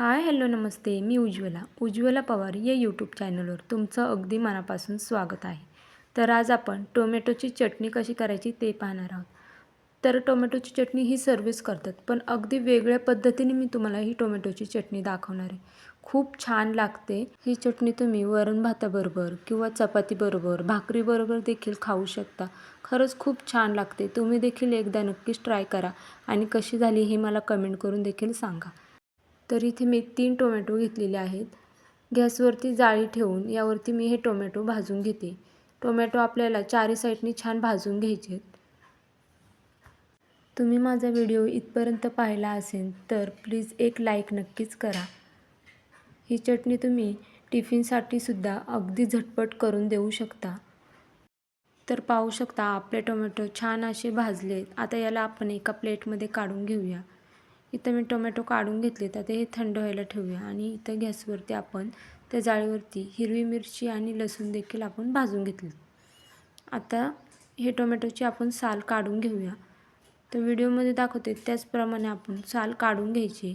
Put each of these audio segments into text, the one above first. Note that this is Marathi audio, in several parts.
हाय हॅलो नमस्ते. मी उज्ज्वला. उज्ज्वला पवार या यूट्यूब चॅनलवर तुमचं अगदी मनापासून स्वागत आहे. तर आज आपण टोमॅटोची चटणी कशी करायची ते पाहणार आहोत. तर टोमॅटोची चटणी ही सर्वच करतात पण अगदी वेगळ्या पद्धतीने मी तुम्हाला ही टोमॅटोची चटणी दाखवणार आहे. खूप छान लागते. ही चटणी तुम्ही वरण भाताबरोबर किंवा चपातीबरोबर भाकरीबरोबर देखील खाऊ शकता. खरंच खूप छान लागते. तुम्ही देखील एकदा नक्कीच ट्राय करा आणि कशी झाली हे मला कमेंट करून देखील सांगा. तर इथे मी तीन टोमॅटो घेतलेले आहेत. गॅसवरती जाळी ठेवून यावरती मी हे टोमॅटो भाजून घेते. टोमॅटो आपल्याला चारी साईडनी छान भाजून घ्यायचे तुम्ही माझा व्हिडिओ इथपर्यंत पाहिला असेल तर प्लीज एक लाईक नक्कीच करा. ही चटणी तुम्ही टिफिनसाठी सुद्धा अगदी झटपट करून देऊ शकता. तर पाहू शकता आपले टोमॅटो छान असे भाजलेत. आता याला आपण एका प्लेटमध्ये काढून घेऊया. इथं मी टोमॅटो काढून घेतले तर ते हे थंड व्हायला ठेवूया. आणि इथं गॅसवरती आपण त्या जाळीवरती हिरवी मिरची आणि लसूण देखील आपण भाजून घेतले. आता हे टोमॅटोची आपण साल काढून घेऊया. तर व्हिडिओमध्ये दाखवते त्याचप्रमाणे आपण साल काढून घ्यायची.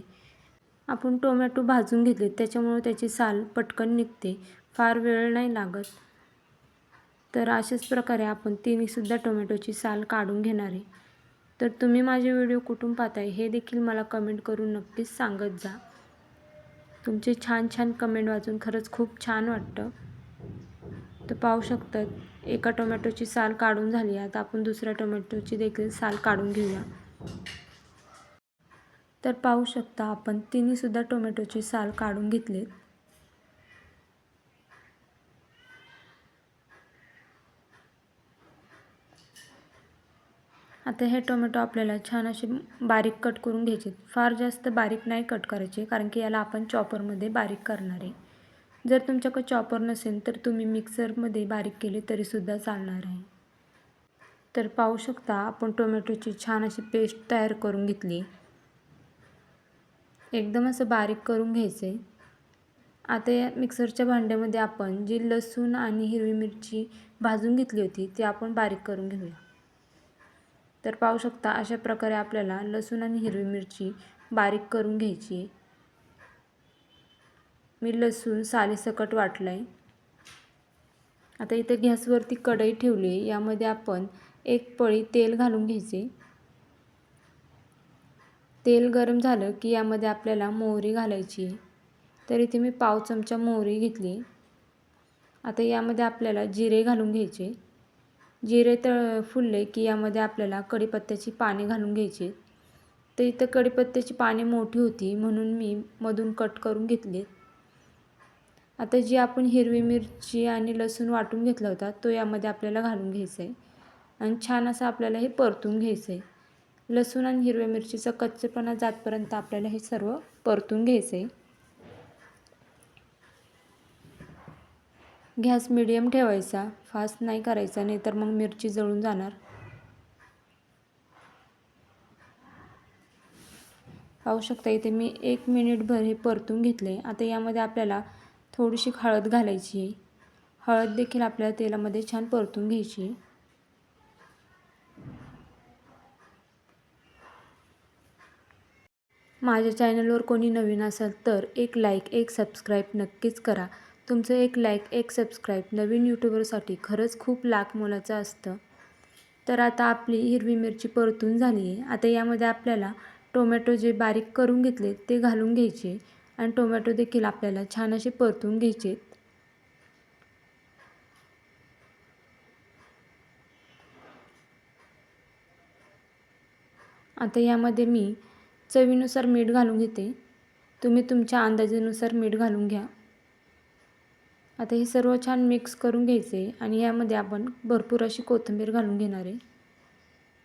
आपण टोमॅटो भाजून घेतले त्याच्यामुळे त्याची साल पटकन निघते फार वेळ नाही लागत. तर अशाच प्रकारे आपण तिन्हीसुद्धा टोमॅटोची साल काढून घेणार आहे. तर तुम्ही माझे व्हिडिओ कुठून पाहताय हे देखील मला कमेंट करून नक्कीच सांगत जा. तुमचे छान छान कमेंट वाचून खरंच खूप छान वाटतं. तर पाहू शकतात एका टोमॅटोची साल काढून झाली आता आपण दुसऱ्या टोमॅटोची देखील साल काढून घेऊया. तर पाहू शकता आपण तिन्हीसुद्धा टोमॅटोची साल काढून घेतलीत. आता हे टोमॅटो आपल्याला छान असे बारीक कट करून घ्यायचे फार जास्त बारीक नाही कट करायचे कारण की याला आपण चॉपरमध्ये बारीक करणार आहे. जर तुमच्याकडे चॉपर नसेल तर तुम्ही मिक्सरमध्ये बारीक केले तरीसुद्धा चालणार आहे. तर पाहू शकता आपण टोमॅटोची छान अशी पेस्ट तयार करून घेतली. एकदम असं बारीक करून घ्यायचं. आहे आता या मिक्सरच्या भांड्यामध्ये आपण जी लसूण आणि हिरवी मिरची भाजून घेतली होती ती आपण बारीक करून घेऊया. तर पाहू शकता अशा प्रकारे आपल्याला लसूण आणि हिरवी मिरची बारीक करून घ्यायची मी लसूण सालीसकट वाटलं आहे आता इथं गॅसवरती कढई ठेवली यामध्ये आपण एक पळी तेल घालून घ्यायचे. तेल गरम झालं की यामध्ये आपल्याला मोहरी घालायची तर इथे मी पाव चमचा मोहरी घेतली आता यामध्ये आपल्याला जिरे घालून घ्यायचे. जिरे तळ फुलले की यामध्ये आपल्याला कढीपत्त्याची पाने घालून घ्यायची. तर इथं कढीपत्त्याची पाने मोठी होती म्हणून मी मधून कट करून घेतले. आता जी आपण हिरवी मिरची आणि लसूण वाटून घेतला होता तो यामध्ये आपल्याला घालून घ्यायचा आहे आणि छान असं आपल्याला हे परतून घ्यायचं आहे लसूण आणि हिरव्या मिरचीचा कच्चेपणा जातपर्यंत आपल्याला हे सर्व परतून घ्यायचं आहे गॅस मिडियम ठेवायचा फास्ट नाही करायचा नाही तर मग मिरची जळून जाणार. पाहू शकता इथे मी एक मिनिटभर हे परतून घेतले. आता यामध्ये आपल्याला थोडीशी हळद घालायची आहे. हळद देखील आपल्याला तेलामध्ये छान परतून घ्यायची माझ्या चॅनलवर कोणी नवीन असेल तर एक लाईक एक सबस्क्राईब नक्कीच करा. तुमचं एक लाईक एक सबस्क्राईब नवीन यूट्यूबरसाठी खरंच खूप लाख मोलाचं असतं. तर आता आपली हिरवी मिरची परतून झाली आहे. आता यामध्ये आपल्याला टोमॅटो जे बारीक करून घेतले ते घालून घ्यायचे आणि टोमॅटो देखील आपल्याला छान असे परतून घ्यायचे आता यामध्ये मी चवीनुसार मीठ घालून घेते. तुम्ही तुमच्या अंदाजेनुसार मीठ घालून घ्या. आता हे सर्व छान मिक्स करून घ्यायचे आणि यामध्ये आपण भरपूर अशी कोथिंबीर घालून घेणार आहे.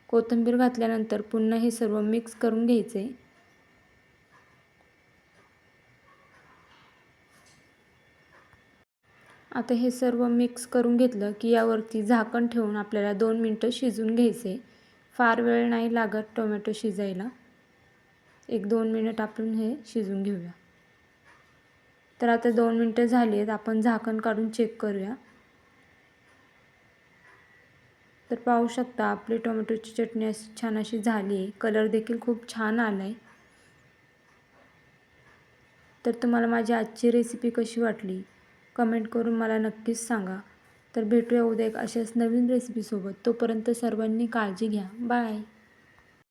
कोथिंबीर घातल्यानंतर पुन्हा हे सर्व मिक्स करून घ्यायचे. आता हे सर्व मिक्स करून घेतलं की यावरती झाकण ठेवून आपल्याला दोन मिनटं शिजून घ्यायचे. फार वेळ नाही लागत टोमॅटो शिजायला. एक दोन मिनिट आपण हे शिजून घेऊया. तर आता दोन मिनटं झाली आहेत. आपण झाकण काढून चेक करूया. तर पाहू शकता आपली टोमॅटोची चटणी अशी छान अशी झाली आहे. कलर देखील खूप छान आला आहे तर तुम्हाला माझी आजची रेसिपी कशी वाटली? कमेंट करून मला नक्कीच सांगा. तर भेटूया उद्या एक अशाच नवीन रेसिपीसोबत तोपर्यंत सर्वांनी काळजी घ्या. बाय